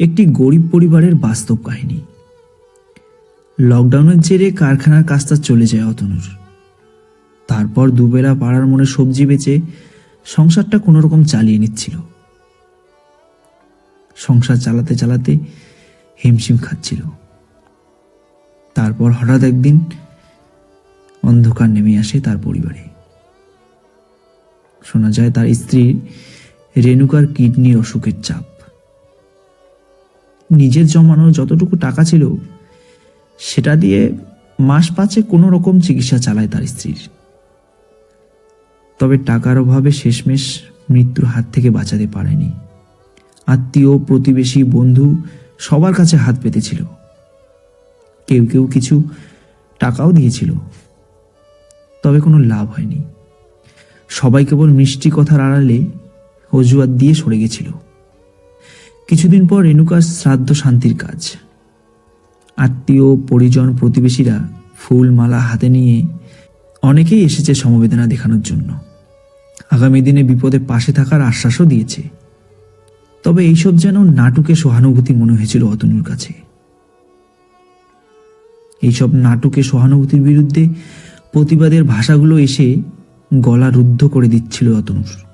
একটি গরিব পরিবারের বাস্তব কাহিনী। লকডাউনের জেরে কারখানার কাজটা চলে যায় অতনুর। তারপর দুবেলা পাড়ার মনে সবজি বেচে সংসারটা কোনো রকম চালিয়ে নিচ্ছিল। সংসার চালাতে চালাতে হিমশিম খাচ্ছিল। তারপর হঠাৎ একদিন অন্ধকার নেমে আসে তার পরিবারে। শোনা যায় তার স্ত্রী রেণুকার কিডনির অসুখের চাপ। নিজের জমানো যতটুকু টাকা ছিল, সেটা দিয়ে মাস পাঁচে কোনো রকম চিকিৎসা চালায় তার স্ত্রীর তবে টাকার অভাবে শেষমেশ মৃত্যুর হাত থেকে বাঁচাতে পারেনি। আত্মীয়, প্রতিবেশী, বন্ধু সবার কাছে হাত পেতেছিল। কেউ কেউ কিছু টাকাও দিয়েছিল। তবে কোনো লাভ হয়নি। সবাই কেবল মিষ্টি কথার আড়ালে অজুয়াত দিয়ে সরে গেছিল। কিছুদিন পর রেণুকার শ্রাদ্ধ শান্তির কাজ। আত্মীয়, পরিজন, প্রতিবেশীরা ফুল মালা হাতে নিয়ে অনেকেই এসেছে সমবেদনা দেখানোর জন্য। আগামী দিনে বিপদে পাশে থাকার আশ্বাসও দিয়েছে। তবে এইসব যেন নাটুকে সহানুভূতি মনে হয়েছিল অতনুর কাছে। এইসব নাটুকে সহানুভূতির বিরুদ্ধে প্রতিবাদের ভাষাগুলো এসে গলা রুদ্ধ করে দিচ্ছিল অতনুর।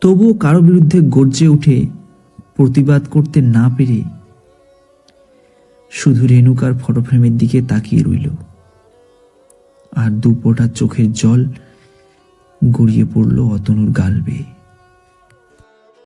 তবুও কারও বিরুদ্ধে গর্জে উঠে প্রতিবাদ করতে না পেরে শুধু রেণুকার ফটোফ্রেমের দিকে তাকিয়ে রইল। আর দুপোটা চোখের জল গড়িয়ে পড়ল অতনুর গাল বেয়ে।